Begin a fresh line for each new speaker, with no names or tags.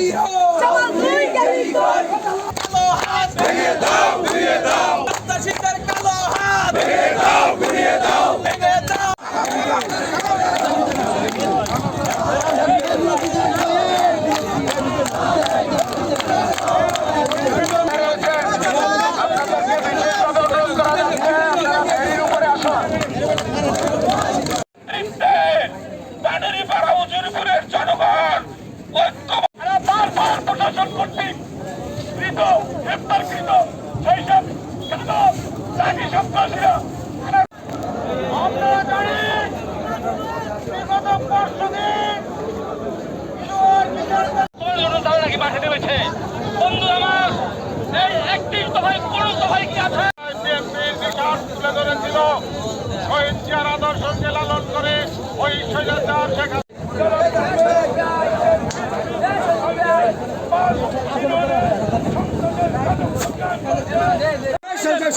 Iho! একত্রিশ দফায় কোন দফায় কি আছে তুলে ধরেছিল শহীদ জিয়ার আদর্শকে লালন করে ওই স্বৈরাচার শেখ
শেষ।